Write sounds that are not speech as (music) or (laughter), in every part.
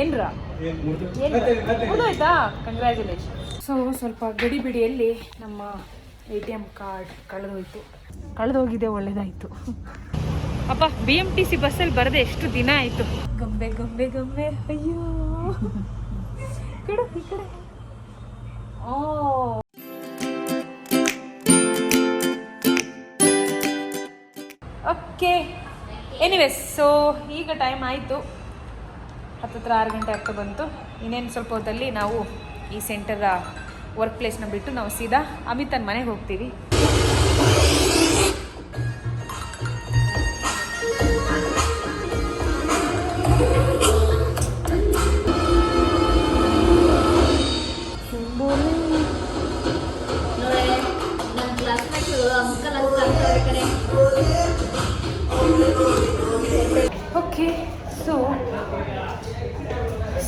ಏನ್ರ? ಮುಗಿದೋಯ್ತಾ congratulation so ಸ್ವಲ್ಪ ಗಡಿ ಬಿಡಿಯಲ್ಲಿ ನಮ್ಮ ಎ ಟಿ ಎಂ ಕಾರ್ಡ್ ಕಳೆದೋಯ್ತು. ಕಳೆದೋಗಿದೆ ಒಳ್ಳೇದಾಯ್ತು. ಅಪ್ಪ ಬಿ ಎಂ ಟಿ ಸಿ ಬಸ್ಸಲ್ಲಿ ಬರದೆ ಎಷ್ಟು ದಿನ ಆಯ್ತು? ಗೊಂಬೆ ಗೊಂಬೆ ಗೊಂಬೆ. ಅಯ್ಯೋ. ಕಡೆ ಈ ಕಡೆ. ಓ. ಓಕೆ ಎನಿವೇಸ್ ಸೊ ಈಗ ಟೈಮ್ ಆಯಿತು. ಹತ್ತತ್ರ ಆರು ಗಂಟೆ ಆಗ್ತಾ ಬಂತು. ಇನ್ನೇನು ಸ್ವಲ್ಪ ಹೊತ್ತಲ್ಲಿ ನಾವು ಈ ಸೆಂಟರ್ ವರ್ಕ್ ಪ್ಲೇಸ್ನ ಬಿಟ್ಟು ನಾವು ಸೀದಾ ಅಮಿತನ ಮನೆಗೆ ಹೋಗ್ತೀವಿ. ಓಕೆ. ಸೊ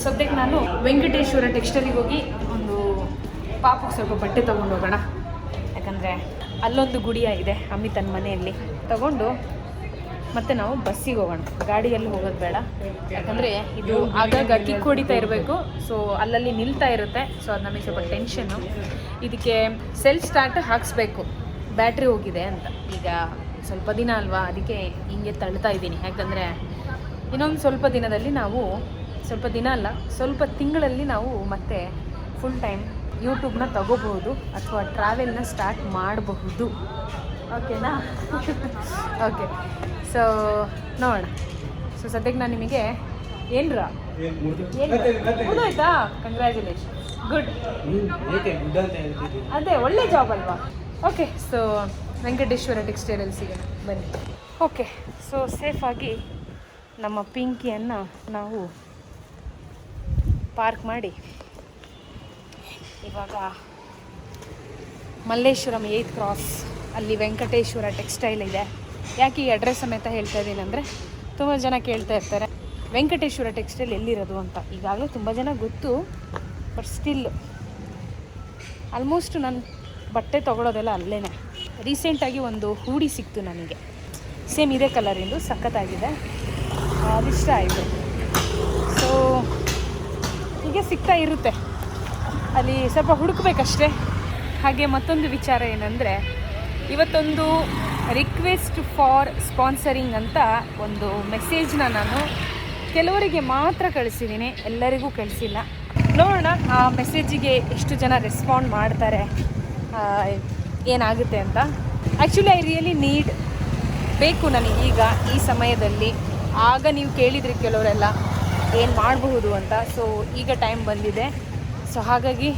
ಸದ್ಯಕ್ಕೆ ನಾನು ವೆಂಕಟೇಶ್ವರ ಟೆಕ್ಸ್ಟೈಲಿಗೆ ಹೋಗಿ ಒಂದು ಪಾಪಕ್ಕೆ ಸ್ವಲ್ಪ ಬಟ್ಟೆ ತೊಗೊಂಡು ಹೋಗೋಣ. ಯಾಕಂದರೆ ಅಲ್ಲೊಂದು ಗುಡಿಯ ಇದೆ ಅಮ್ಮಿ ತನ್ನ ಮನೆಯಲ್ಲಿ. ತಗೊಂಡು ಮತ್ತೆ ನಾವು ಬಸ್ಸಿಗೆ ಹೋಗೋಣ. ಗಾಡಿಯಲ್ಲಿ ಹೋಗೋದು ಬೇಡ. ಯಾಕಂದರೆ ಇದು ಆಗಾಗ ಕಿಕ್ ಹೊಡಿತಾ ಇರಬೇಕು. ಸೊ ಅಲ್ಲಲ್ಲಿ ನಿಲ್ತಾ ಇರುತ್ತೆ. ಸೊ ಅದು ನಮಗೆ ಸ್ವಲ್ಪ ಟೆನ್ಷನ್ನು ಇದಕ್ಕೆ ಸೆಲ್ಫ್ ಸ್ಟಾರ್ಟ್ ಹಾಕಿಸ್ಬೇಕು. ಬ್ಯಾಟ್ರಿ ಹೋಗಿದೆ ಅಂತ. ಈಗ ಸ್ವಲ್ಪ ದಿನ ಅಲ್ವಾ? ಅದಕ್ಕೆ ಹಿಂಗೆ ತಳ್ತಾ ಇದ್ದೀನಿ. ಯಾಕಂದರೆ ಇನ್ನೊಂದು ಸ್ವಲ್ಪ ದಿನದಲ್ಲಿ ನಾವು ಸ್ವಲ್ಪ ದಿನ ಅಲ್ಲ ಸ್ವಲ್ಪ ತಿಂಗಳಲ್ಲಿ ನಾವು ಮತ್ತೆ ಫುಲ್ ಟೈಮ್ ಯೂಟ್ಯೂಬ್ನ ತಗೋಬಹುದು ಅಥವಾ ಟ್ರಾವೆಲ್ನ ಸ್ಟಾರ್ಟ್ ಮಾಡಬಹುದು. ಓಕೆನಾ ಓಕೆ ಸೊ ನೋಡೋಣ. ಸೊ ಸದ್ಯಕ್ಕೆ ನಾನು ನಿಮಗೆ ಏನರ ಮುಗಿದೋಯ್ತಾ ಕಂಗ್ರ್ಯಾಚುಲೇಷನ್ ಗುಡ್ ಅದೇ ಒಳ್ಳೆ ಜಾಬ್ ಅಲ್ವಾ? ಓಕೆ ಸೊ ವೆಂಕಟೇಶ್ವರ ಟೆಕ್ಸ್ಟೈಲಲ್ಲಿ ಸಿಗೋಣ ಬನ್ನಿ. ಓಕೆ ಸೊ ಸೇಫಾಗಿ ನಮ್ಮ ಪಿಂಕಿಯನ್ನು ನಾವು ಪಾರ್ಕ್ ಮಾಡಿ ಇವಾಗ ಮಲ್ಲೇಶ್ವರಂ ಏಯ್ತ್ ಕ್ರಾಸ್ ಅಲ್ಲಿ ವೆಂಕಟೇಶ್ವರ ಟೆಕ್ಸ್ಟೈಲ್ ಇದೆ. ಯಾಕೆ ಈ ಅಡ್ರೆಸ್ ಸಮೇತ ಹೇಳ್ತಾ ಇದ್ದೀನಿ ಅಂದರೆ ತುಂಬ ಜನ ಕೇಳ್ತಾ ಇರ್ತಾರೆ, ವೆಂಕಟೇಶ್ವರ ಟೆಕ್ಸ್ಟೈಲ್ ಎಲ್ಲಿರೋದು ಅಂತ. ಈಗಾಗಲೇ ತುಂಬ ಜನ ಗೊತ್ತು ಬಟ್ ಸ್ಟಿಲ್ ಆಲ್ಮೋಸ್ಟ್ ನಾನು ಬಟ್ಟೆ ತೊಗೊಳೋದೆಲ್ಲ ಅಲ್ಲೇ ರೀಸೆಂಟಾಗಿ ಒಂದು ಹೂಡಿ ಸಿಕ್ತು ನನಗೆ. ಸೇಮ್ ಇದೇ ಕಲರಿಂದು ಸಖತ್ತಾಗಿದೆ. ಅದಿಷ್ಟ ಆಯಿತು. ಸೊ ಹೀಗೆ ಸಿಗ್ತಾ ಇರುತ್ತೆ. ಅಲ್ಲಿ ಸ್ವಲ್ಪ ಹುಡುಕ್ಬೇಕಷ್ಟೇ. ಹಾಗೆ ಮತ್ತೊಂದು ವಿಚಾರ ಏನಂದರೆ, ಇವತ್ತೊಂದು ರಿಕ್ವೆಸ್ಟ್ ಫಾರ್ ಸ್ಪಾನ್ಸರಿಂಗ್ ಅಂತ ಒಂದು ಮೆಸೇಜ್ನ ನಾನು ಕೆಲವರಿಗೆ ಮಾತ್ರ ಕಳಿಸಿದ್ದೀನಿ ಎಲ್ಲರಿಗೂ ಕಳಿಸಿಲ್ಲ. ನೋಡೋಣ, ಆ ಮೆಸೇಜಿಗೆ ಎಷ್ಟು ಜನ ರೆಸ್ಪಾಂಡ್ ಮಾಡ್ತಾರೆ ಏನಾಗುತ್ತೆ ಅಂತ. ಆ್ಯಕ್ಚುಲಿ ಐ ರಿಯಲಿ ನೀಡ್ ಬೇಕು ನನಗೀಗ ಈ ಸಮಯದಲ್ಲಿ ಆಗ ನೀವು ಕೇಳಿದ್ರಿ ಕೆಲವರೆಲ್ಲ ಏನು ಮಾಡಬಹುದು ಅಂತ. ಸೊ ಈಗ ಟೈಮ್ ಬಂದಿದೆ. ಸೊ ಹಾಗಾಗಿ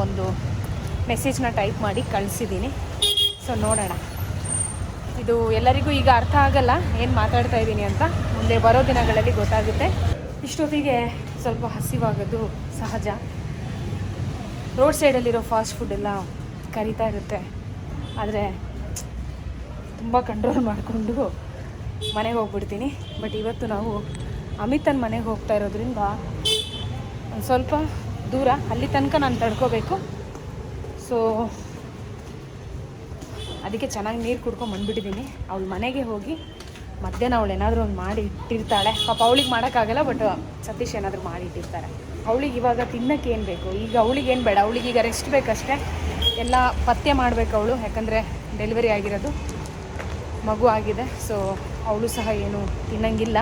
ಒಂದು ಮೆಸೇಜ್ನ ಟೈಪ್ ಮಾಡಿ ಕಳಿಸಿದ್ದೀನಿ ಸೊ ನೋಡೋಣ. ಇದು ಎಲ್ಲರಿಗೂ ಈಗ ಅರ್ಥ ಆಗಲ್ಲ ಏನು ಮಾತಾಡ್ತಾ ಇದ್ದೀನಿ ಅಂತ. ಮುಂದೆ ಬರೋ ದಿನಗಳಲ್ಲಿ ಗೊತ್ತಾಗುತ್ತೆ. ಇಷ್ಟೊತ್ತಿಗೆ ಸ್ವಲ್ಪ ಹಸಿವಾಗೋದು ಸಹಜ. ರೋಡ್ ಸೈಡಲ್ಲಿರೋ ಫಾಸ್ಟ್ ಫುಡ್ ಎಲ್ಲ ಕರಿತಾ ಇರುತ್ತೆ. ಆದರೆ, ತುಂಬ ಕಂಟ್ರೋಲ್ ಮಾಡಿಕೊಂಡು ಮನೆಗೆ ಹೋಗ್ಬಿಡ್ತೀನಿ. ಬಟ್ ಇವತ್ತು ನಾವು ಅಮಿತನ ಮನೆಗೆ ಹೋಗ್ತಾ ಇರೋದ್ರಿಂದ ಒಂದು ಸ್ವಲ್ಪ ದೂರ, ಅಲ್ಲಿ ತನಕ ನಾನು ತಡ್ಕೋಬೇಕು. ಸೊ ಅದಕ್ಕೆ ಚೆನ್ನಾಗಿ ನೀರು ಕುಡ್ಕೊಂಡು ಬಂದುಬಿಟ್ಟಿದ್ದೀನಿ ಅವಳ ಮನೆಗೆ ಹೋಗಿ ಮಧ್ಯಾಹ್ನ ಅವಳು ಏನಾದರೂ ಒಂದು ಮಾಡಿ ಇಟ್ಟಿರ್ತಾಳೆ. ಪಾಪ ಅವಳಿಗೆ ಮಾಡೋಕ್ಕಾಗಲ್ಲ ಬಟ್ ಸತೀಶ್ ಏನಾದರೂ ಮಾಡಿ ಇಟ್ಟಿರ್ತಾರೆ. ಅವಳಿಗೆ ಇವಾಗ ತಿನ್ನಕ್ಕೆ ಏನು ಬೇಕು? ಈಗ ಅವಳಿಗೆ ಏನು ಬೇಡ? ಅವಳಿಗೆ ಈಗ ರೆಸ್ಟ್ ಬೇಕಷ್ಟೇ ಎಲ್ಲ ಪತ್ತೆ ಮಾಡಬೇಕು ಅವಳು, ಯಾಕಂದರೆ ಡೆಲಿವರಿ ಆಗಿರೋದು. ಮಗು ಆಗಿದೆ ಸೊ ಅವಳು ಸಹ ಏನು ತಿನ್ನಂಗಿಲ್ಲ.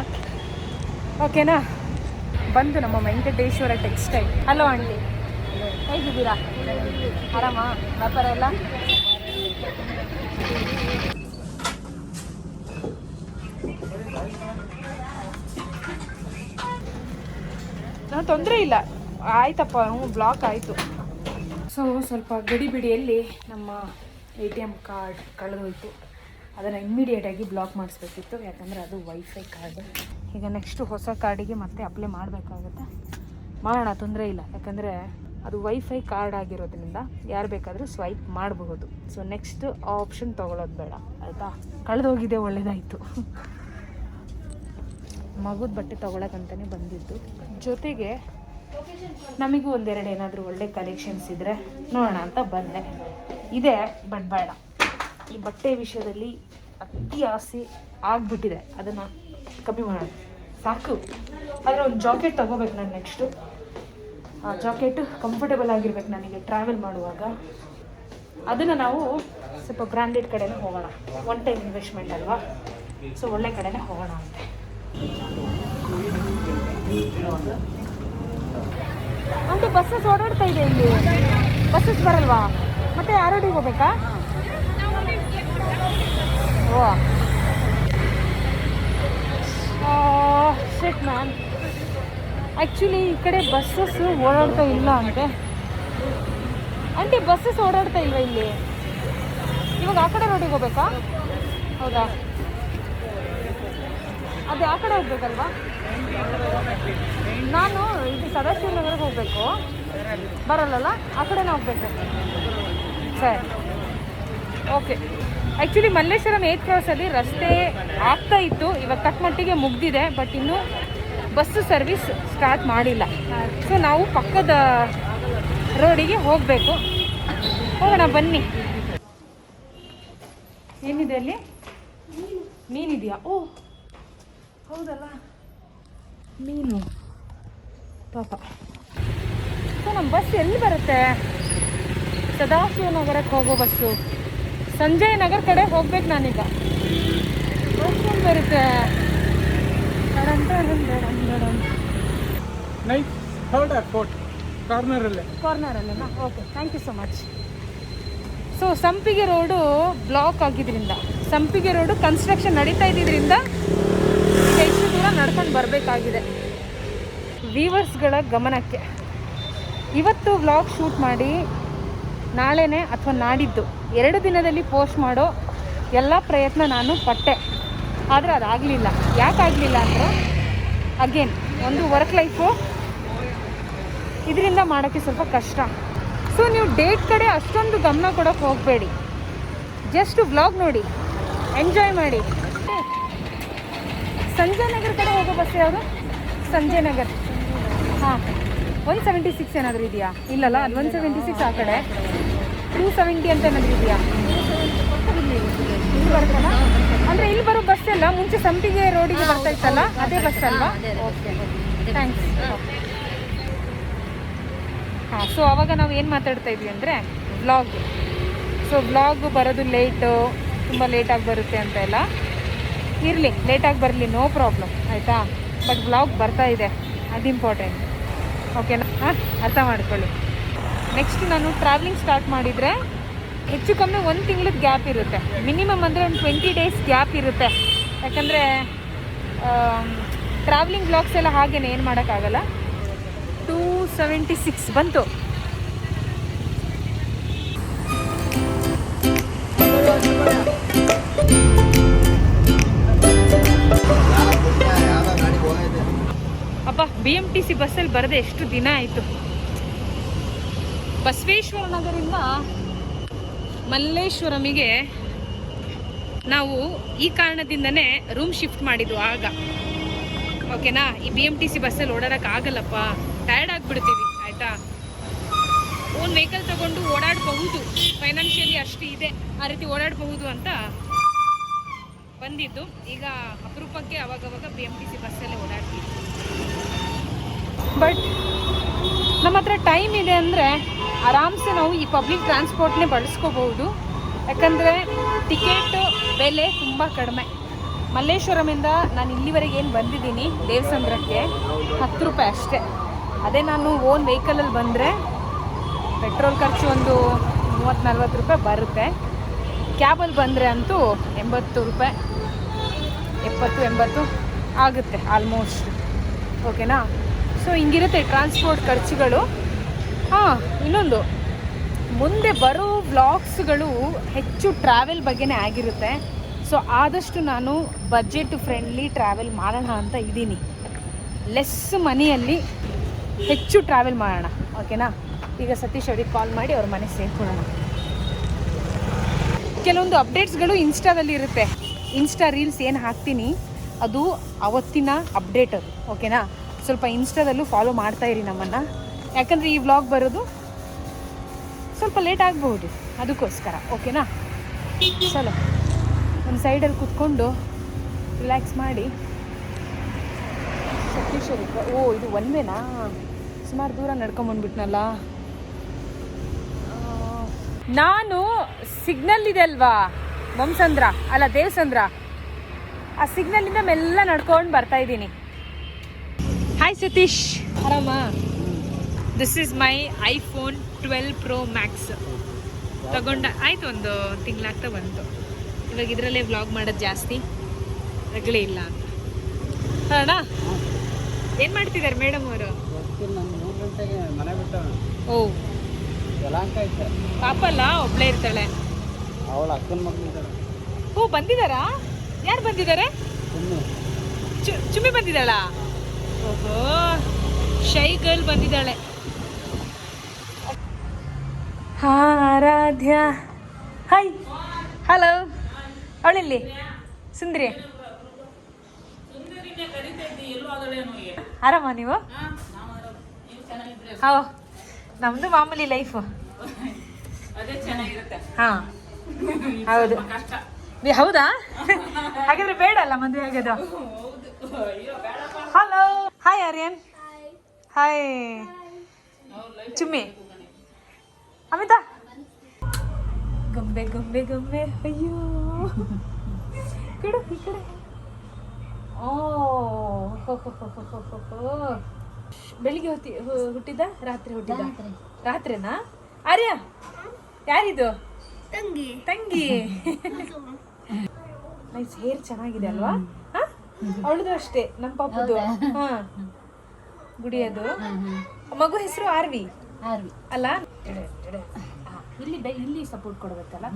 ಓಕೆನಾ ಬಂದು ನಮ್ಮ ವೆಂಕಟೇಶ್ವರ ಟೆಕ್ಸ್ಟೈಲ್ ಹಲೋ ಆಂಟಿ ಹೇಗಿದ್ದೀರಾ? ಆರಾಮಾ? ವ್ಯಾಪಾರ ಎಲ್ಲ? ನಾನು ತೊಂದರೆ ಇಲ್ಲ. ಆಯ್ತಪ್ಪ, ಹ್ಞೂ ಬ್ಲಾಕ್ ಆಯಿತು. ಸೊ ಸ್ವಲ್ಪ ಗಡಿಬಿಡಿಯಲ್ಲಿ ನಮ್ಮ ಎ ಟಿ ಎಂ ಕಾರ್ಡ್ ಕಳೆದೋಯ್ತು. ಅದನ್ನು ಇಮ್ಮಿಡಿಯೇಟಾಗಿ ಬ್ಲಾಕ್ ಮಾಡಿಸ್ಬೇಕಿತ್ತು. ಯಾಕಂದರೆ ಅದು ವೈಫೈ ಕಾರ್ಡು ಈಗ ನೆಕ್ಸ್ಟು ಹೊಸ ಕಾರ್ಡಿಗೆ ಮತ್ತೆ ಅಪ್ಲೈ ಮಾಡಬೇಕಾಗುತ್ತೆ. ಮಾಡೋಣ, ತೊಂದರೆ ಇಲ್ಲ. ಯಾಕಂದರೆ ಅದು ವೈಫೈ ಕಾರ್ಡ್ ಆಗಿರೋದ್ರಿಂದ ಯಾರು ಬೇಕಾದರೂ ಸ್ವೈಪ್ ಮಾಡಬಹುದು. ಸೊ ನೆಕ್ಸ್ಟ್ ಆಪ್ಷನ್ ತೊಗೊಳೋದು ಬೇಡ. ಆಯಿತಾ? ಕಳೆದೋಗಿದೆ ಒಳ್ಳೆಯದಾಯಿತು ಮಗುದ ಬಟ್ಟೆ ತೊಗೊಳಕ್ಕಂತಲೇ ಬಂದಿದ್ದು. ಜೊತೆಗೆ ನಮಗೂ ಒಂದೆರಡು ಏನಾದರೂ ಒಳ್ಳೆ ಕಲೆಕ್ಷನ್ಸ್ ಇದ್ದರೆ ನೋಡೋಣ ಅಂತ ಬಂದೆ. ಇದೆ ಬಟ್ ಬೇಡ ಈ ಬಟ್ಟೆ ವಿಷಯದಲ್ಲಿ ಅತಿ ಆಸೆ ಆಗಿಬಿಟ್ಟಿದೆ. ಅದನ್ನು ಕಮ್ಮಿ ಮಾಡೋಣ. ಸಾಕು. ಆದರೆ ಒಂದು ಜಾಕೆಟ್ ತೊಗೋಬೇಕು ನಾನು ನೆಕ್ಸ್ಟು ಆ ಜಾಕೆಟ್ ಕಂಫರ್ಟಬಲ್ ಆಗಿರ್ಬೇಕು ನನಗೆ ಟ್ರಾವೆಲ್ ಮಾಡುವಾಗ. ಅದನ್ನು ನಾವು ಸ್ವಲ್ಪ ಬ್ರ್ಯಾಂಡೆಡ್ ಕಡೆನೇ ಹೋಗೋಣ. ಒನ್ ಟೈಮ್ ಇನ್ವೆಸ್ಟ್ಮೆಂಟ್ ಅಲ್ವಾ? ಸೊ ಒಳ್ಳೆ ಕಡೆನೆ ಹೋಗೋಣ ಅಂತೆ. ಅಂತ ಬಸ್ಸಸ್ ಓಡಾಡ್ತಾ ಇದೆ ಇಲ್ಲಿ. ಬಸ್ಸಸ್ ಬರಲ್ವಾ? ಮತ್ತೆ ಯಾರೋಡಿಗೆ ಹೋಗ್ಬೇಕಾ? ಓ shit, man. ಆ್ಯಕ್ಚುಲಿ ಈ ಕಡೆ ಬಸ್ಸಸ್ ಓಡಾಡ್ತಾ ಇಲ್ಲ ಅಂತೆ. ಆಂಟಿ ಬಸ್ಸಸ್ ಓಡಾಡ್ತಾ ಇಲ್ವಾ ಇಲ್ಲಿ? ಇವಾಗ ಆ ಕಡೆ ರೋಡಿಗೆ ಹೋಗ್ಬೇಕಾ? ಹೌದಾ? ಅದೇ ಆ ಕಡೆ ಹೋಗ್ಬೇಕಲ್ವಾ? ನಾನು ಇದು ಸದಾಶಿವ ನಗರಕ್ಕೆ ಹೋಗಬೇಕು. ಬರಲ್ಲಲ್ಲ? ಆ ಕಡೆನೇ ಹೋಗ್ಬೇಕು. ಸರಿ. ಓಕೆ ಆ್ಯಕ್ಚುಲಿ ಮಲ್ಲೇಶ್ವರಂ ಏತ್ ಕ್ರಾಸಲ್ಲಿ ರಸ್ತೆ ಆಗ್ತಾ ಇತ್ತು. ಇವಾಗ ತಕ್ಕ ಮಟ್ಟಿಗೆ ಮುಗ್ದಿದೆ ಬಟ್ ಇನ್ನೂ ಬಸ್ಸು ಸರ್ವಿಸ್ ಸ್ಟಾರ್ಟ್ ಮಾಡಿಲ್ಲ. ಸೊ ನಾವು ಪಕ್ಕದ ರೋಡಿಗೆ ಹೋಗಬೇಕು. ಹೋಗೋಣ, ಬನ್ನಿ. ಏನಿದೆ ಅಲ್ಲಿ? ಮೀನಿದೆಯಾ ಓ, ಹೌದಲ್ಲ. ಮೀನು. ಪಾಪ. ಸೊ ನಮ್ಮ ಬಸ್ ಎಲ್ಲಿ ಬರುತ್ತೆ? ಸದಾಶಿವನಗರಕ್ಕೆ ಹೋಗೋ ಬಸ್ಸು ಸಂಜಯ್ ನಗರ್ ಕಡೆ ಹೋಗ್ಬೇಕು ನಾನೀಗ. ಹೋಗ್ಕೊಂಡು ಬರುತ್ತೆ. ನೈಟ್ ಥರ್ಡ್ ಏರ್ಪೋರ್ಟ್ ಕಾರ್ನರಲ್ಲೇ ಕಾರ್ನರಲ್ಲೇನಾ okay thank you so much so Sampige road block ಆಗಿದ್ರಿಂದ ಸಂಪಿಗೆ ರೋಡು ಕನ್ಸ್ಟ್ರಕ್ಷನ್ ನಡೀತಾ ಇದ್ರಿಂದ ಹೆಚ್ಚು ದೂರ ನಡ್ಕೊಂಡು ಬರಬೇಕಾಗಿದೆ. ವೀವರ್ಸ್ಗಳ ಗಮನಕ್ಕೆ. ಇವತ್ತು ಬ್ಲಾಗ್ ಶೂಟ್ ಮಾಡಿ ನಾಳೆನೇ ಅಥವಾ ನಾಡಿದ್ದು. ಎರಡು ದಿನದಲ್ಲಿ ಪೋಸ್ಟ್ ಮಾಡೋ ಎಲ್ಲ ಪ್ರಯತ್ನ ನಾನು ಪಟ್ಟೆ. ಆದರೆ ಅದಾಗಲಿಲ್ಲ. ಯಾಕೆ ಆಗಲಿಲ್ಲ ಅಂದರೆ ಅಗೇನ್ ಒಂದು ವರ್ಕ್ ಲೈಫು ಇದರಿಂದ ಮಾಡೋಕ್ಕೆ ಸ್ವಲ್ಪ ಕಷ್ಟ. ಸೊ ನೀವು ಡೇಟ್ ಕಡೆ ಅಷ್ಟೊಂದು ಗಮನ ಕೊಡೋಕ್ಕೆ ಹೋಗಬೇಡಿ. ಜಸ್ಟ್ ವ್ಲಾಗ್ ನೋಡಿ. ಎಂಜಾಯ್ ಮಾಡಿ. ಸಂಜಯ್ ನಗರ್ ಕಡೆ ಹೋಗೋ ಬಸ್ ಯಾವುದು? ಸಂಜಯ್ ನಗರ್. ಹಾಂ. ಒನ್ ಸೆವೆಂಟಿ ಸಿಕ್ಸ್ ಏನಾದರೂ ಇದೆಯಾ? ಇಲ್ಲಲ್ಲ, ಅದು ಒನ್ ಸೆವೆಂಟಿ ಸಿಕ್ಸ್ ಆ ಕಡೆ. ಟೂ ಸೆವೆಂಟಿ ಅಂತ ಏನಾದರೂ ಇದೆಯಾ ಇಲ್ಲಿ ಬರುತ್ತಲ್ಲ? ಅಂದರೆ ಇಲ್ಲಿ ಬರೋ ಬಸ್ ಅಲ್ಲ ಮುಂಚೆ ಸಂಪಿಗೆ ರೋಡಿಗೆ ಬರ್ತಾ ಇತ್ತಲ್ಲ ಅದೇ ಬಸ್ ಅಲ್ವಾ? ಓಕೆ ಥ್ಯಾಂಕ್ಸ್ ಹಾಂ ಸೊ ಅವಾಗ ನಾವು ಏನು ಮಾತಾಡ್ತಾ ಇದ್ವಿ ಅಂದರೆ ಬ್ಲಾಗ್ ಸೊ ಬ್ಲಾಗ್ ಬರೋದು ಲೇಟು ತುಂಬ ಲೇಟಾಗಿ ಬರುತ್ತೆ ಅಂತ ಎಲ್ಲ. ಇರಲಿ ಲೇಟಾಗಿ ಬರಲಿ ನೋ ಪ್ರಾಬ್ಲಮ್ ಆಯಿತಾ? ಬಟ್ ಬ್ಲಾಗ್ ಬರ್ತಾ ಇದೆ. ಅದು ಇಂಪಾರ್ಟೆಂಟ್ ಓಕೆನಾ ಹಾಂ ಅರ್ಥ ಮಾಡ್ಕೊಳ್ಳಿ. ನೆಕ್ಸ್ಟ್ ನಾನು ಟ್ರಾವೆಲಿಂಗ್ ಸ್ಟಾರ್ಟ್ ಮಾಡಿದರೆ ಹೆಚ್ಚು ಕಮ್ಮಿ ಒಂದು ತಿಂಗಳದ ಗ್ಯಾಪ್ ಇರುತ್ತೆ. ಮಿನಿಮಮ್ ಅಂದರೆ ಒಂದು ಟ್ವೆಂಟಿ ಡೇಸ್ ಗ್ಯಾಪ್ ಇರುತ್ತೆ. ಯಾಕಂದರೆ ಟ್ರಾವೆಲಿಂಗ್ ಬ್ಲಾಗ್ಸ್ ಎಲ್ಲ ಹಾಗೇನೆ, ಏನು ಮಾಡೋಕ್ಕಾಗಲ್ಲ. ಟೂ ಸೆವೆಂಟಿ ಸಿಕ್ಸ್ ಬಂತು. ಅಪ್ಪ ಬಿ ಎಂ ಟಿ ಸಿ ಬಸ್ಸಲ್ಲಿ ಬರದೆ, ಎಷ್ಟು ದಿನ ಆಯಿತು? ಬಸವೇಶ್ವರ ನಗರಿಂದ ಮಲ್ಲೇಶ್ವರಮಿಗೆ ನಾವು ಈ ಕಾರಣದಿಂದನೇ ರೂಮ್ ಶಿಫ್ಟ್ ಮಾಡಿದ್ವು ಆಗ. ಓಕೆನಾ ಈ ಬಿ ಎಂ ಟಿ ಸಿ ಬಸ್ಸಲ್ಲಿ ಓಡಾಡಕ್ಕೆ ಆಗಲ್ಲಪ್ಪ. ಟಯರ್ಡ್ ಆಗಿಬಿಡ್ತೀವಿ, ಆಯಿತಾ? ಓನ್ ವೆಹಿಕಲ್ ತಗೊಂಡು ಓಡಾಡಬಹುದು. ಫೈನಾನ್ಷಿಯಲಿ ಅಷ್ಟು ಇದೆ. ಆ ರೀತಿ ಓಡಾಡಬಹುದು ಅಂತ ಬಂದಿದ್ದು. ಈಗ ಅಪರೂಪಕ್ಕೆ ಅವಾಗವಾಗ ಬಿ ಎಂ ಟಿ ಸಿ ಬಸ್ಸಲ್ಲಿ ಓಡಾಡ್ತೀವಿ. ಬಟ್ ನಮ್ಮ ಹತ್ರ ಟೈಮ್ ಇದೆ ಅಂದರೆ ಆರಾಮ್ಸೆ ನಾವು ಈ ಪಬ್ಲಿಕ್ ಟ್ರಾನ್ಸ್ಪೋರ್ಟ್ನೇ ಬಳಸ್ಕೋಬಹುದು. ಯಾಕಂದರೆ ಟಿಕೆಟ್ ಬೆಲೆ ತುಂಬ ಕಡಿಮೆ. ಮಲ್ಲೇಶ್ವರಮಿಂದ ನಾನು ಇಲ್ಲಿವರೆಗೆ ಏನು ಬಂದಿದ್ದೀನಿ ದೇವಸಂದ್ರಕ್ಕೆ ಹತ್ತು ರೂಪಾಯಿ ಅಷ್ಟೇ. ಅದೇ ನಾನು ಓನ್ ವೆಹಿಕಲಲ್ಲಿ ಬಂದರೆ ಪೆಟ್ರೋಲ್ ಖರ್ಚು ಒಂದು ಮೂವತ್ತು ನಲ್ವತ್ತು ರೂಪಾಯಿ ಬರುತ್ತೆ. ಕ್ಯಾಬಲ್ಲಿ ಬಂದರೆ ಅಂತೂ ಎಂಬತ್ತು ರೂಪಾಯಿ, ಎಪ್ಪತ್ತು, ಎಂಬತ್ತು ಆಗುತ್ತೆ ಆಲ್ಮೋಸ್ಟ್ ಓಕೆನಾ ಸೊ ಹಿಂಗಿರುತ್ತೆ ಟ್ರಾನ್ಸ್ಪೋರ್ಟ್ ಖರ್ಚುಗಳು. ಹಾಂ, ಇನ್ನೊಂದು. ಮುಂದೆ ಬರೋ ವ್ಲಾಗ್ಸ್ಗಳು ಹೆಚ್ಚು ಟ್ರಾವೆಲ್ ಬಗ್ಗೆನೇ ಆಗಿರುತ್ತೆ. ಸೊ ಆದಷ್ಟು ನಾನು ಬಜೆಟ್ ಫ್ರೆಂಡ್ಲಿ ಟ್ರಾವೆಲ್ ಮಾಡೋಣ ಅಂತ ಇದ್ದೀನಿ. ಲೆಸ್ ಮನೆಯಲ್ಲಿ ಹೆಚ್ಚು ಟ್ರಾವೆಲ್ ಮಾಡೋಣ. ಓಕೆನಾ ಈಗ ಸತೀಶ್ ಅವ್ರಿಗೆ ಕಾಲ್ ಮಾಡಿ ಅವ್ರ ಮನೆ ಸೇರ್ಕೊಳ್ಳೋಣ. ಕೆಲವೊಂದು ಅಪ್ಡೇಟ್ಸ್ಗಳು ಇನ್ಸ್ಟಾದಲ್ಲಿ ಇರುತ್ತೆ. ಇನ್ಸ್ಟಾ ರೀಲ್ಸ್ ಏನು ಹಾಕ್ತೀನಿ? ಅದು ಅವತ್ತಿನ ಅಪ್ಡೇಟ್ ಅದು. ಓಕೆನಾ ಸ್ವಲ್ಪ ಇನ್ಸ್ಟಾದಲ್ಲೂ ಫಾಲೋ ಮಾಡ್ತಾ ಇರಿ ನಮ್ಮನ್ನು. ಯಾಕಂದರೆ ಈ ವ್ಲಾಗ್ ಬರೋದು ಸ್ವಲ್ಪ ಲೇಟ್ ಆಗಬಹುದು, ಅದಕ್ಕೋಸ್ಕರ ಓಕೆನಾ ಚಲೋ. ಒಂದು ಸೈಡಲ್ಲಿ ಕುತ್ಕೊಂಡು ರಿಲ್ಯಾಕ್ಸ್ ಮಾಡಿ. ಸತೀಶ್ವರ ಓ, ಇದು ಒಂದೇನಾ ಸುಮಾರು ದೂರ ನಡ್ಕೊಂಬಂದ್ಬಿಟ್ನಲ್ಲ ನಾನು ಸಿಗ್ನಲ್ ಇದೆ ಅಲ್ವಾ? ವಂಸಂದ್ರ ಅಲ್ಲ, ದೇವಸಂದ್ರ. ಆ ಸಿಗ್ನಲಿಂದ ಮೆಲ್ಲ ನಡ್ಕೊಂಡು ಬರ್ತಾ ಇದ್ದೀನಿ. ಹಾಯ್ ಸತೀಶ್. ಆರಾಮ? This is my iPhone twelve Pro Max ತಗೊಂಡ ಆಯ್ತು ಒಂದು ತಿಂಗಳಾಗ್ತಾ ಬಂತು ಇವಾಗ ಇದರಲ್ಲೇ ವ್ಲಾಗ್ ಮಾಡೋದು ಜಾಸ್ತಿ. ರಗಳೇ ಇಲ್ಲ ಅಂತ. ಅಣ್ಣ ಏನು ಮಾಡ್ತಿದ್ದಾರೆ ಮೇಡಮ್ ಅವರು? ಓ. ಪಾಪ ಅಲ್ಲ ಒಬ್ಳೇ ಇರ್ತಾಳೆ. ಅವಳ ಅಕ್ಕನ ಓ ಬಂದಿದ್ದಾರಾ? ಯಾರು ಬಂದಿದ್ದಾರೆ? ಚುಮ್ಮಿ ಬಂದಿದ್ದಾಳಾ? ಓಹೋ ಶೈ ಗರ್ಲ್ ಬಂದಿದ್ದಾಳೆ. ಆರಾಧ್ಯ ಹಾಯ್ ಹಲೋ ಅವಳಿಲ್ಲಿ? ಸುಂದ್ರಿ. ಆರಾಮ ನೀವು? ಹೌ ನಮ್ದು ಮಾಮೂಲಿ ಲೈಫು ಹಾ. ಹೌದು. ಹೌದಾ? ಹಾಗಾದ್ರೆ ಬೇಡ ಅಲ್ಲ ಮದುವೆ ಆಗೋದು? Hello hi Aryan hi Chummi. Amita. ಗೊಂಬೆ ಗೊಂಬೆ ಗೊಂಬೆ ಅಯ್ಯೋ. ಕಡೆ ಈ ಕಡೆ. ಓ. ಬೆಳಿಗ್ಗೆ ಹೊತ್ತಿ ಹುಟ್ಟಿದ? ರಾತ್ರಿ ಹುಟ್ಟಿದ? ರಾತ್ರಿನಾ? ಆರ್ಯ ಯಾರಿದು? ತಂಗಿ. ತಂಗಿ. ನೈಸ್ ಹೇರ್ ಚೆನ್ನಾಗಿದೆ ಅಲ್ವಾ? ಅವಳದು ಅಷ್ಟೇ ನಮ್ಮ ಪಾಪದು. ಹಾ. ಗುಡಿಯದು. ಮಗು ಹೆಸರು ಆರ್ವಿ. ಆರ್ವಿ ಅಲ್ಲ. ಇಲ್ಲಿ ಬೈ ಇಲ್ಲಿ ಸಪೋರ್ಟ್ ಕೊಡ್ಬೇಕಲ್ಲ?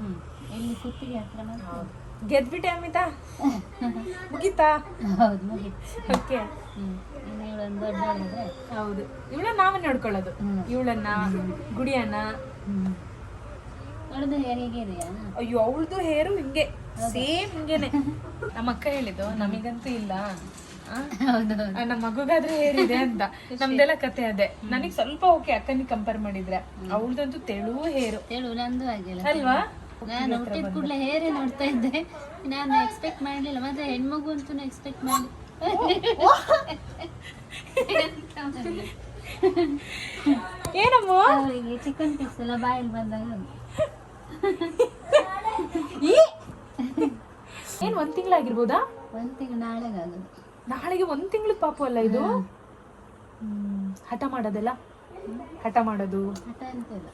ಇಲ್ಲಿ ಕುತ್ತಿಗೆ ಹತ್ರ ಗೆದ್ಬಿಟ್ಟೆ ಅಮಿತಾ? (laughs) ಮುಗೀತಾ? ಹೌದು ಮುಗೀತು. ಓಕೆ. ದೊಡ್ಡವಳಿದ್ರೆ? ಹೌದು. ಇವಳನ್ನ ನಾವೇ ನೋಡ್ಕೊಳ್ಳೋದು. ಇವಳನ್ನ ಗುಡಿಯನ್ನ. ಅವಳದು ಹೇಗೆ ಇದೆಯಾ? ಅಯ್ಯೋ ಅವಳದು ಹೇರು ಹಿಂಗೆ. ಸೇಮ್ ಹಿಂಗೇನೆ. (laughs) ನಮ್ಮ ಅಕ್ಕ ಹೇಳಿದ್ದು ನಮಗಂತೂ ಇಲ್ಲ. ನಮ್ಮ ಮಗುಗಾದ್ರೆ ಹೇರಿದೆ ಅಂತ. ನಮ್ದೆಲ್ಲ ಕತೆ ಅದೇ. ನನಗೆ ಸ್ವಲ್ಪ ಓಕೆ ಅಕ್ಕನಿಗೆ ಕಂಪೇರ್ ಮಾಡಿದ್ರೆ. ಅವಳದಂತೂ ತೆಳು ಹೇರು. ತೆಳು ನಂದು ಆಗಿಲ್ಲ ಅಲ್ವಾ? ನಾನು ಹುಟ್ಟಿದ ಕೂಡಲೇ ಹೇರೇ ನೋಡ್ತಾ ಇದ್ದೆ. ನಾನು ಎಕ್ಸ್ಪೆಕ್ಟ್ ಮಾಡಲಿಲ್ಲ. ಮತ್ತೆ ಹೆಣ್ಮಗು ಅಂತೂ ಎಕ್ಸ್ಪೆಕ್ಟ್ ಮಾಡಿ ಏನಮ್ಮ? ಅವರಿಗೆ ಚಿಕನ್ ಪೀಸ್ ಎಲ್ಲ ಬಾಯಲ್ಲಿ ಬಂದಾಗ ಏನ್ ಒಂದ್ ತಿಂಗಳಾಗಿರ್ಬೋದಾ? ಒಂದ್ ತಿಂಗಳು ನಾಳೆಗಾಗೋದು ನಾಳೆಗೆ ಒಂದು ತಿಂಗಳು ಪಾಪು ಅಲ್ಲ ಇದು? ಹಠ ಮಾಡೋದೆಲ್ಲ? ಹಠ ಮಾಡೋದು?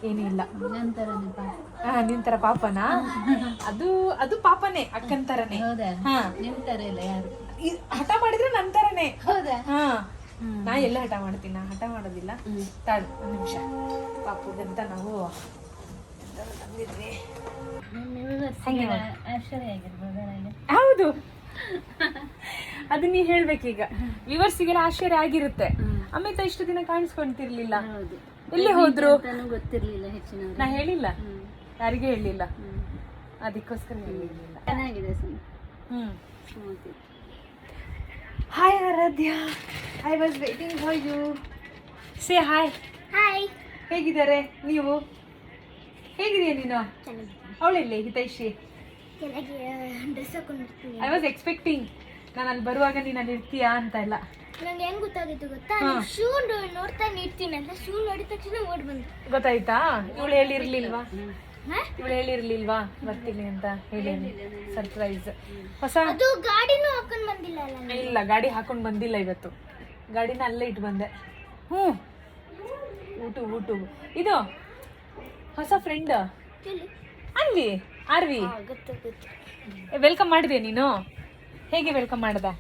ಏನೂ ಇಲ್ಲ. ಪಾಪ. ನಿನ್ ತರ ಪಾಪನಾ? ಅದು ಅದು ಪಾಪನೇ ಅಕ್ಕನ ತರನೇ. ಹಠ ಮಾಡಿದ್ರೆ ನನ್ ತರನೇ. ಹೌದಾ? ಹಾ. ನಾ ಎಲ್ಲ ಹಠ ಮಾಡ್ತೀನಿ. ನಾ ಹಠ ಮಾಡೋದಿಲ್ಲ. ತಾಳು ಒಂದು ನಿಮಿಷ. ಪಾಪುಗಂತ ನಾವು ನಿಮ್ಮ ಆಶ್ಚರ್ಯ ಆಗಿರ್ಬೋದು ಹೌದು. (laughs) ಅದು ನೀ ಹೇಳ್ಬೇಕೀಗ. ವಿವರ್ಸಿಗೆಲ್ಲ ಆಶ್ಚರ್ಯ ಆಗಿರುತ್ತೆ. ಅಮಿತ ಇಷ್ಟು ದಿನ ಕಾಣಿಸ್ಕೊಂತಿರ್ಲಿಲ್ಲ ಹೌದು. ಎಲ್ಲಿ ಹೋದ್ರು? ಗೊತ್ತಿರ್ಲಿಲ್ಲ ಹೆಚ್ಚಿನ ನಾ ಹೇಳಿಲ್ಲ? ಯಾರಿಗೆ ಯಾರಿಗೂ ಹೇಳಿಲ್ಲ. ಅದಕ್ಕೋಸ್ಕರ ಹೇಳಿರ್ಲಿಲ್ಲ ಚೆನ್ನಾಗಿದೆ ಹ್ಮ್. Hi Aradhya. I was waiting for you say hi hi ಹೇಗಿದ್ದಾರೆ ನೀವು? ಹೇಗಿದೆಯಾ ನೀನು? ಅವಳೆಲ್ಲಿ ಹಿತೈಷಿ? ಡ್ರೆಸ್ ಹಾಕೊಂಡಿರ್ತೀನಿ ಐ ವಾಸ್ ಎಕ್ಸ್ಪೆಕ್ಟಿಂಗ್ ನಾನು ಅಲ್ಲಿ ಬರುವಾಗ ನೀನು ಅಲ್ಲಿ ಇರ್ತೀಯಾ ಅಂತ ಎಲ್ಲ ನಂಗೆ ಹೆಂಗ್ ಗೊತ್ತಾಗಿತ್ತು ಗೊತ್ತಾ. ಶೂ ನೋಡ್ತಾ ಅಂತ ಶೂ ನೋಡಿದ ತಕ್ಷಣ ಓಡ್ ಬಂದು ಗೊತ್ತಾಯ್ತಾ? ಇವಳು ಹೇಳಿರ್ಲಿಲ್ವಾ ಇವಳು ಹೇಳಿರ್ಲಿಲ್ವಾ ಬರ್ತೀನಿ ಅಂತ ಹೇಳಿ ಸರ್ಪ್ರೈಸ್ ಹೊಸ ಅದು ಗಾಡಿನೂ ಹಾಕೊಂಡ್ ಬಂದಿಲ್ಲ ಅಲ್ಲ ಇಲ್ಲ ಗಾಡಿ ಹಾಕೊಂಡು ಬಂದಿಲ್ಲ ಇವತ್ತು. ಗಾಡಿನ ಅಲ್ಲೇ ಇಟ್ಟು ಬಂದೆ. ಹ್ಞೂ. ಊಟ ಊಟ. ಇದು ಹೊಸ ಫ್ರೆಂಡ್ ಅನ್ವಿ. ಆರ್ವಿ? ವೆಲ್ಕಮ್ ಮಾಡಿದೆ ನೀನು? ಹೇಗೆ ವೆಲ್ಕಮ್ ಮಾಡ್ದ?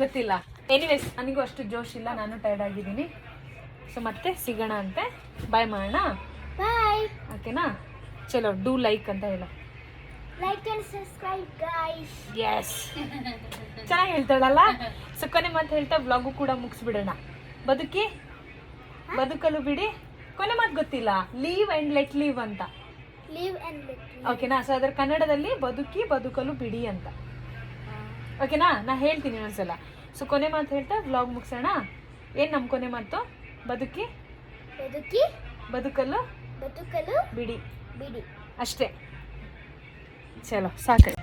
ಗೊತ್ತಿಲ್ಲ. ಎನಿವೇಸ್ ನನಗೂ ಅಷ್ಟು ಜೋಶ್ ಇಲ್ಲ ನಾನು ಟೈರ್ಡ್ ಆಗಿದ್ದೀನಿ. ಸೊ ಮತ್ತೆ ಸಿಗೋಣ ಅಂತೆ. ಬಾಯ್ ಮಾಡೋಣ ಬಾಯ್ ಓಕೆನಾ ಚಲೋ ಡೂ ಲೈಕ್ ಅಂತ ಹೇಳ. Like and subscribe guys yes ಚೆನ್ನಾಗಿ ಹೇಳ್ತಾಳಲ್ಲ? ಸೊ ಕೊನೆ ಮಾತು ಹೇಳ್ತಾ ವ್ಲಾಗು ಕೂಡ ಮುಗಿಸ್ಬಿಡೋಣ. ಬದುಕಿ? ಬದುಕಲು ಬಿಡಿ. ಕೊನೆ ಮಾತು ಗೊತ್ತಿಲ್ಲ. ಲೀವ್ ಅಂಡ್ ಲೆಟ್ ಲೀವ್ ಅಂತ. ಲೀವ್ ಅಂಡ್ ಲೆಟ್ ಓಕೆನಾ ಸೊ ಅದರ ಕನ್ನಡದಲ್ಲಿ ಬದುಕಿ ಬದುಕಲು ಬಿಡಿ ಅಂತ. ಓಕೆನಾ ನಾ? ಹೇಳ್ತೀನಿ ಒಂದ್ಸಲ. ಸೊ ಕೊನೆ ಮಾತು ಹೇಳ್ತಾ ವ್ಲಾಗ್ ಮುಗಿಸೋಣ. ಏನು ನಮ್ಮ ಕೊನೆ ಮಾತು? ಬದುಕಿ ಬದುಕಿ ಬದುಕಲು ಬದುಕಲು ಬಿಡಿ. ಬಿಡಿ. ಅಷ್ಟೇ. ಚಲೋ ಸಾಕು